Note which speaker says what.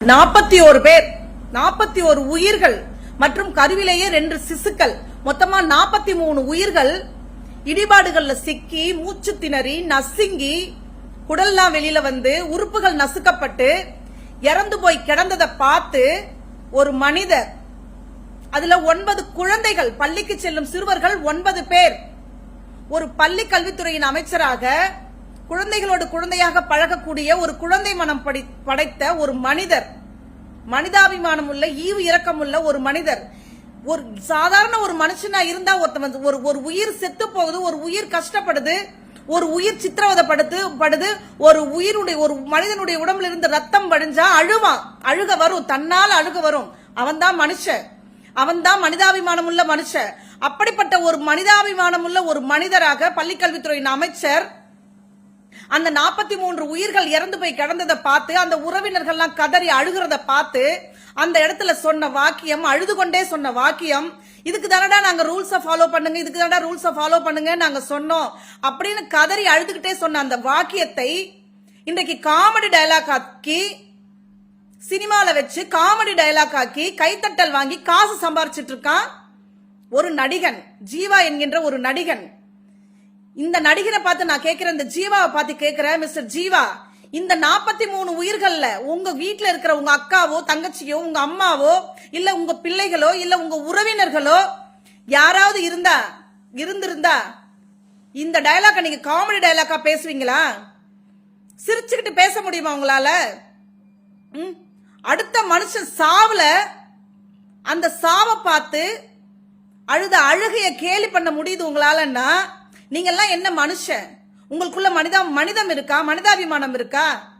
Speaker 1: நாற்பத்தி ஒரு பேர். நாற்பத்தி ஒரு உயிர்கள் மற்றும் கருவிலேயே ரெண்டு சிசுக்கள். மொத்தமா நாற்பத்தி மூணு உயிர்கள் இடிபாடுகள்ல சிக்கி மூச்சு திணறி நசுங்கி குடல்லாம் வெளியில வந்து உறுப்புகள் நசுக்கப்பட்டு இறந்து போய் கிடந்ததை பார்த்து ஒரு மனிதர் அதுல ஒன்பது குழந்தைகள் பள்ளிக்கு செல்லும் சிறுவர்கள் ஒன்பது பேர். ஒரு பள்ளி கல்வித்துறையின் அமைச்சராக குழந்தைகளோடு குழந்தையாக பழகக்கூடிய ஒரு குழந்தை மனம் படைத்த ஒரு மனிதர். மனிதாபிமானம் உள்ள ஈவு இரக்கம் உள்ள ஒரு மனிதர். ஒரு சாதாரண ஒரு மனுஷனா இருந்தா ஒருத்தவன் ஒரு ஒரு உயிர் செத்து போகுது ஒரு உயிர் கஷ்டப்படுது ஒரு உயிர் சித்திரவதைப்படுத்து படுது ஒரு உயிருடைய ஒரு மனிதனுடைய உடம்புல இருந்து ரத்தம் வடிஞ்சா அழுவான் அழுக வரும் தன்னால் அழுக வரும். அவன்தான் மனுஷன். அவன்தான் மனிதாபிமானம் உள்ள மனுஷன். அப்படிப்பட்ட ஒரு மனிதாபிமானம் உள்ள ஒரு மனிதராக பள்ளிக்கல்வித்துறையின் அமைச்சர் அந்த நாற்பத்தி மூன்று உயிர்கள் இறந்து போய் கிடந்ததை பார்த்து அந்த உறவினர்கள்லாம் கதறி அழுகிறத பார்த்து அந்த இடத்துல சொன்ன வாக்கியம் அழுது கொண்டே சொன்ன வாக்கியம் இதுக்கு தானடா நாங்க ரூல்ஸை ஃபாலோ பண்ணுங்க இதுக்கு தானடா ரூல்ஸை ஃபாலோ பண்ணுங்க நாங்க சொன்னோம் அப்படின்னு கதறி அழுதுகிட்டே சொன்ன அந்த வாக்கியத்தை இன்றைக்கு காமெடி டயலாக் ஆக்கி சினிமாவில் வச்சு காமெடி டயலாக் ஆக்கி கைத்தட்டல் வாங்கி காசு சம்பாரிச்சிட்டு இருக்கான் ஒரு நடிகன் ஜீவா என்கின்ற ஒரு நடிகன். இந்த நடிகரை பார்த்து நான் கேட்கிறேன் இந்த ஜீவாவை பார்த்து கேட்கிறேன் மிஸ்டர் ஜீவா. இந்த நாற்பத்தி மூணு உயிர்கள்ல உங்க வீட்டுல இருக்கிற உங்க அக்காவோ தங்கச்சியோ உங்க அம்மாவோ இல்ல உங்க பிள்ளைகளோ இல்ல உங்க உறவினர்களோ யாராவது இருந்தா இருந்திருந்தா இந்த டயலாக நீங்க காமெடி டயலாக்கா பேசுவீங்களா? சிரிச்சுக்கிட்டு பேச முடியுமா உங்களால? ம்? அடுத்த மனுஷன் சாவுல அந்த சாவை பார்த்து அழுத அழுகைய கேலி பண்ண முடியுது உங்களாலன்னா நீங்கெல்லாம் என்ன மனுஷன்? உங்களுக்குள்ள மனிதா மனிதம் இருக்கா? மனிதாபிமானம் இருக்கா?